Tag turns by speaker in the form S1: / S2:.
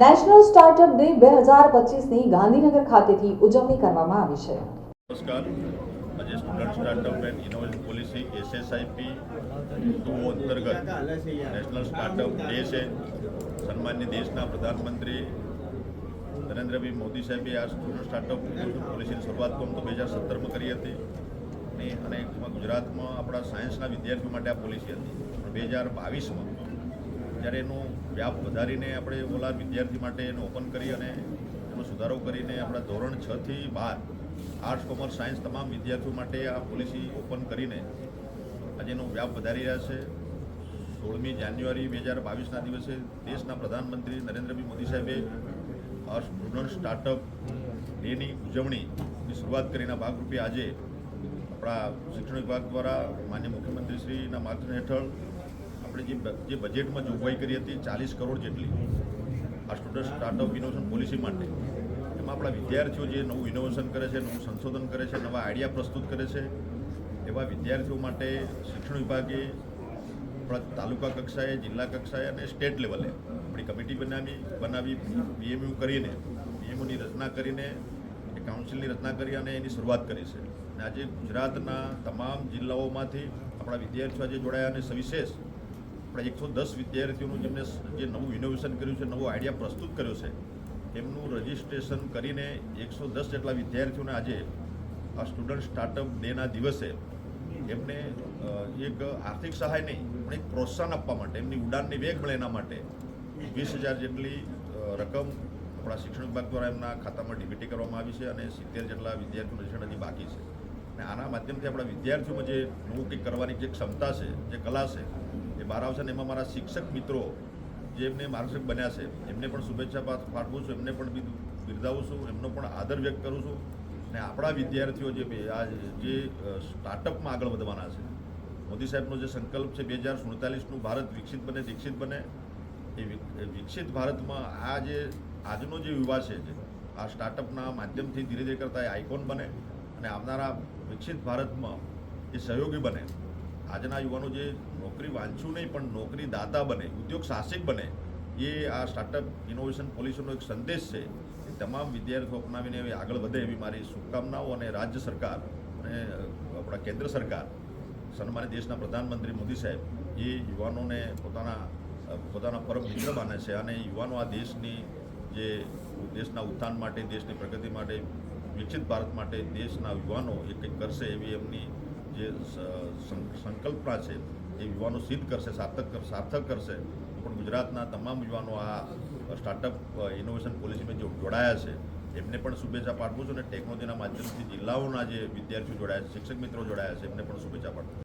S1: National startup day બે હજાર પચીસની ગાંધીનગર ખાતેથી ઉજવણી કરવામાં આવી છે.
S2: નમસ્કાર. આજે student startup and innovation policy SSIP two અંતર્ગત નેશનલ સ્ટાર્ટઅપ ડે છે. સન્માન્ય દેશના પ્રધાનમંત્રી નરેન્દ્રભાઈ મોદી સાહેબે આ સ્ટુડન્ટ સ્ટાર્ટઅપ પોલિસીની શરૂઆત તો બે હજાર સત્તરમાં કરી હતી. અને ગુજરાતમાં આપણા સાયન્સના વિદ્યાર્થીઓ માટે આ પોલિસી હતી. પણ બે હજાર બાવીસમાં જ્યારે એનું વ્યાપ વધારીને આપણે ઓલા વિદ્યાર્થી માટે એનું ઓપન કરી અને એનો સુધારો કરીને આપણા ધોરણ છ થી બાર આર્ટ્સ કોમર્સ સાયન્સ તમામ વિદ્યાર્થીઓ માટે આ પોલિસી ઓપન કરીને આજે એનો વ્યાપ વધારી રહ્યા છે. સોળમી જાન્યુઆરી બે હજાર બાવીસના દિવસે દેશના પ્રધાનમંત્રી નરેન્દ્રભાઈ મોદી સાહેબે હર્ષ સ્ટુડન્ટ સ્ટાર્ટઅપ ડેની ઉજવણીની શરૂઆત કરીને ભાગરૂપે આજે આપણા શિક્ષણ વિભાગ દ્વારા માન્ય મુખ્યમંત્રીશ્રીના માર્ગદર્શન હેઠળ આપણે જે જે બજેટમાં જોગવાઈ કરી હતી, ચાલીસ કરોડ જેટલી આ સ્ટુડન્ટ સ્ટાર્ટઅપ ઇનોવેશન પોલિસી માટે, એમાં આપણા વિદ્યાર્થીઓ જે નવું ઇનોવેશન કરે છે, નવું સંશોધન કરે છે, નવા આઈડિયા પ્રસ્તુત કરે છે, એવા વિદ્યાર્થીઓ માટે શિક્ષણ વિભાગે આપણા તાલુકા કક્ષાએ, જિલ્લા કક્ષાએ અને સ્ટેટ લેવલે આપણી કમિટી બનાવી બનાવી બીએમયુ કરીને બીએમયુની રચના કરીને, એ કાઉન્સિલની રચના કરી અને એની શરૂઆત કરી છે. અને આજે ગુજરાતના તમામ જિલ્લાઓમાંથી આપણા વિદ્યાર્થીઓ આજે જોડાયા અને સવિશેષ આપણે એકસો દસ વિદ્યાર્થીઓનું જેમને જે નવું ઇનોવેશન કર્યું છે, નવો આઈડિયા પ્રસ્તુત કર્યો છે એમનું રજિસ્ટ્રેશન કરીને એકસો દસ જેટલા વિદ્યાર્થીઓને આજે આ સ્ટુડન્ટ સ્ટાર્ટઅપ ડેના દિવસે એમને એક આર્થિક સહાય નહીં, પણ એક પ્રોત્સાહન આપવા માટે, એમની ઉડાનની વેગ મળે એના માટે વીસ હજાર જેટલી રકમ આપણા શિક્ષણ વિભાગ દ્વારા એમના ખાતામાં ડીબીટી કરવામાં આવી છે અને સિત્તેર જેટલા વિદ્યાર્થીઓનું રજીસ્ટ્રેશન હજી બાકી છે. અને આના માધ્યમથી આપણા વિદ્યાર્થીઓમાં જે નવું કંઈક કરવાની જે ક્ષમતા છે, જે કલા છે એ બહાર આવશે અને એમાં મારા શિક્ષક મિત્રો જે એમને માર્ગદર્શક બન્યા છે, એમને પણ શુભેચ્છા પાઠ- પાઠવું છું, એમને પણ બિર- બિરદાવું છું, એમનો પણ આદર વ્યક્ત કરું છું અને આપણા વિદ્યાર્થીઓ જે આ જે સ્ટાર્ટઅપમાં આગળ વધવાના છે, મોદી સાહેબનો જે સંકલ્પ છે બે હજાર સુડતાલીસનું ભારત વિકસિત બને, દીક્ષિત બને, એ વિકસિત ભારતમાં આ જે, આજનો જે યુવા છે જે, આ સ્ટાર્ટઅપના માધ્યમથી ધીરે ધીરે કરતાં એ આઇકોન બને અને આવનારા વિકસિત ભારતમાં એ સહયોગી બને. આજના યુવાનો જે નોકરી વાંચ્યું નહીં, પણ નોકરી દાતા બને, ઉદ્યોગ સાહસિક બને, એ આ સ્ટાર્ટઅપ ઇનોવેશન પોલિસીનો એક સંદેશ છે. એ તમામ વિદ્યાર્થીઓ અપનાવીને હવે આગળ વધે એવી મારી શુભકામનાઓ અને રાજ્ય સરકાર અને આપણા કેન્દ્ર સરકાર, સન્માનિત દેશના પ્રધાનમંત્રી મોદી સાહેબ, એ યુવાનોને પોતાના પોતાના પરમ મિત્ર માને છે અને યુવાનો આ દેશની જે, દેશના ઉત્થાન માટે, દેશની પ્રગતિ માટે, વિકસિત ભારત માટે દેશના યુવાનો એ કંઈક કરશે એવી એમની જે સંકલ્પના છે, એ યુવાનો સિદ્ધ કરશે, સાર્થક સાર્થક કરશે. પણ ગુજરાતના તમામ યુવાનો આ સ્ટાર્ટઅપ ઇનોવેશન પોલિસીમાં જે જોડાયા છે, એમને પણ શુભેચ્છા પાઠવું છું અને ટેકનોલોજીના માધ્યમથી જિલ્લાઓના જે વિદ્યાર્થીઓ જોડાયા છે, શિક્ષક મિત્રો જોડાયા છે, એમને પણ શુભેચ્છા પાઠવું